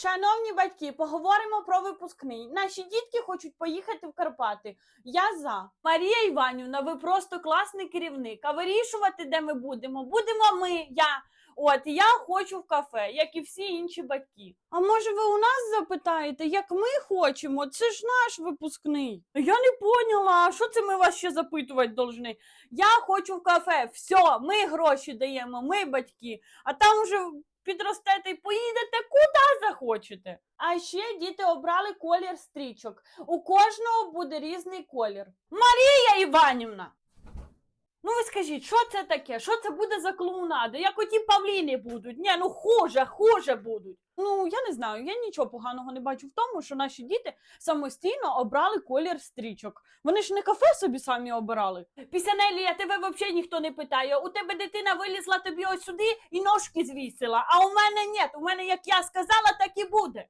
Шановні батьки, поговоримо про випускний. Наші дітки хочуть поїхати в Карпати. Я за. Марія Іванівна, ви просто класний керівник. А вирішувати, де ми будемо, будемо ми, я. От, я хочу в кафе, як і всі інші батьки. А може ви у нас запитаєте, як ми хочемо? Це ж наш випускний. Я не поняла, що це ми вас ще запитувати должны? Я хочу в кафе. Все, ми гроші даємо, ми батьки. А там уже підростете і поїдете куди захочете. А ще діти обрали колір стрічок. У кожного буде різний колір. Марія Іванівна! Ну ви скажіть, що це таке? Що це буде за клоунади? Як оті павліни будуть? Ні, ну хуже, хуже будуть. Ну, я не знаю, я нічого поганого не бачу в тому, що наші діти самостійно обрали колір стрічок. Вони ж не кафе собі самі обирали. Пісянелі, я тебе взагалі ніхто не питає. У тебе дитина вилізла тобі ось сюди і ножки звісила. А у мене ні. У мене, як я сказала, так і буде.